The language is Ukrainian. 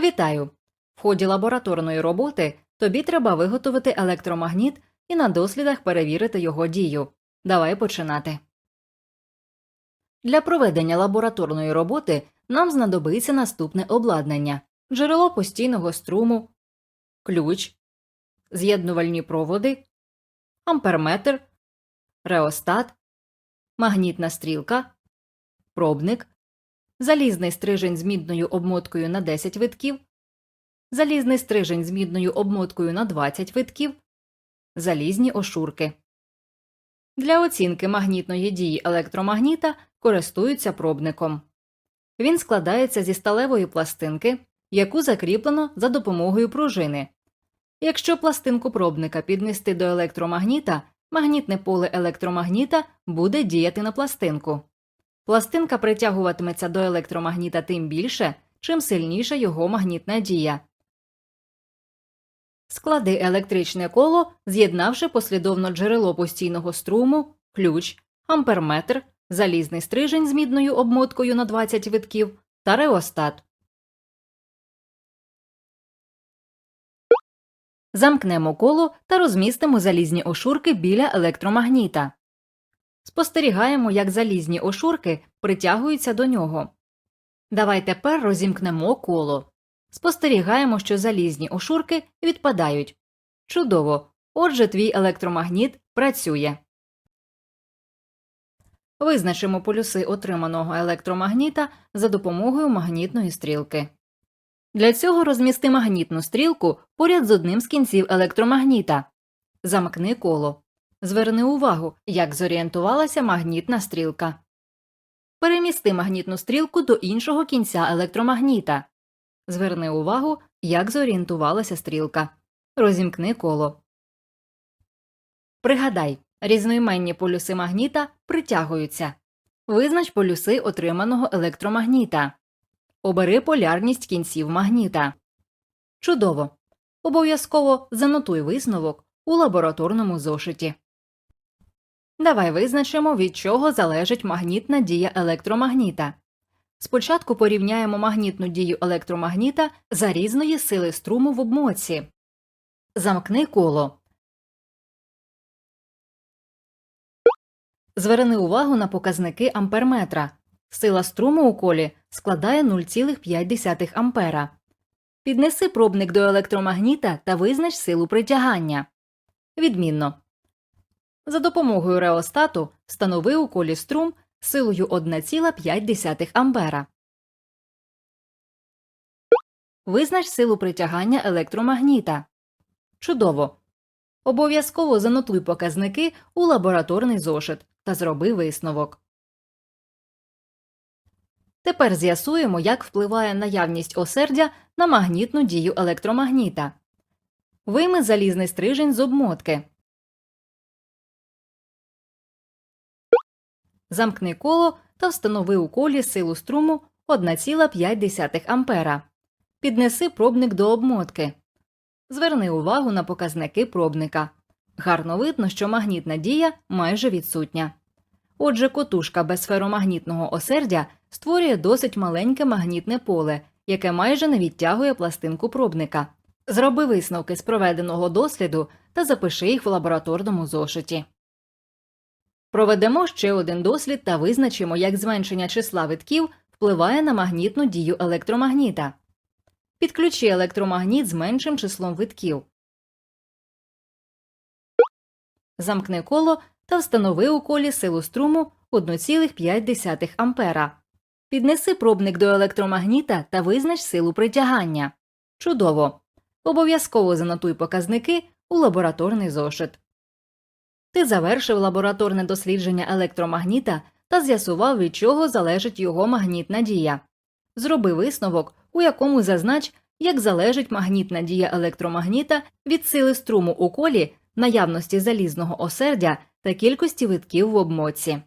Вітаю! В ході лабораторної роботи тобі треба виготовити електромагніт і на дослідах перевірити його дію. Давай починати. Для проведення лабораторної роботи нам знадобиться наступне обладнання: джерело постійного струму, ключ, з'єднувальні проводи, амперметр, реостат, магнітна стрілка, пробник, залізний стрижень з мідною обмоткою на 10 витків, залізний стрижень з мідною обмоткою на 20 витків, залізні ошурки. Для оцінки магнітної дії електромагніта користуються пробником. Він складається зі сталевої пластинки, яку закріплено за допомогою пружини. Якщо пластинку пробника піднести до електромагніта, магнітне поле електромагніта буде діяти на пластинку. Пластинка притягуватиметься до електромагніта тим більше, чим сильніша його магнітна дія. Склади електричне коло, з'єднавши послідовно джерело постійного струму, ключ, амперметр, залізний стрижень з мідною обмоткою на 20 витків та реостат. Замкнемо коло та розмістимо залізні ошурки біля електромагніта. Спостерігаємо, як залізні ошурки притягуються до нього. Давай тепер розімкнемо коло. Спостерігаємо, що залізні ошурки відпадають. Чудово! Отже, твій електромагніт працює. Визначимо полюси отриманого електромагніта за допомогою магнітної стрілки. Для цього розмісти магнітну стрілку поряд з одним з кінців електромагніта. Замкни коло. Зверни увагу, як зорієнтувалася магнітна стрілка. Перемісти магнітну стрілку до іншого кінця електромагніта. Зверни увагу, як зорієнтувалася стрілка. Розімкни коло. Пригадай, різноіменні полюси магніта притягуються. Визнач полюси отриманого електромагніта. Обери полярність кінців магніта. Чудово! Обов'язково занотуй висновок у лабораторному зошиті. Давай визначимо, від чого залежить магнітна дія електромагніта. Спочатку порівняємо магнітну дію електромагніта за різної сили струму в обмотці. Замкни коло. Зверни увагу на показники амперметра. Сила струму у колі складає 0,5 ампера. Піднеси пробник до електромагніта та визнач силу притягання. Відмінно. За допомогою реостату встанови у колі струм силою 1,5 ампера. Визнач силу притягання електромагніта. Чудово. Обов'язково занотуй показники у лабораторний зошит та зроби висновок. Тепер з'ясуємо, як впливає наявність осердя на магнітну дію електромагніта. Вийми залізний стрижень з обмотки. Замкни коло та встанови у колі силу струму 1,5 ампера. Піднеси пробник до обмотки. Зверни увагу на показники пробника. Гарно видно, що магнітна дія майже відсутня. Отже, котушка без феромагнітного осердя створює досить маленьке магнітне поле, яке майже не відтягує пластинку пробника. Зроби висновки з проведеного досліду та запиши їх в лабораторному зошиті. Проведемо ще один дослід та визначимо, як зменшення числа витків впливає на магнітну дію електромагніта. Підключи електромагніт з меншим числом витків. Замкни коло та встанови у колі силу струму 1,5 ампера. Піднеси пробник до електромагніта та визнач силу притягання. Чудово! Обов'язково занотуй показники у лабораторний зошит. Ти завершив лабораторне дослідження електромагніта та з'ясував, від чого залежить його магнітна дія. Зроби висновок, у якому зазнач, як залежить магнітна дія електромагніта від сили струму у колі, наявності залізного осердя та кількості витків в обмотці.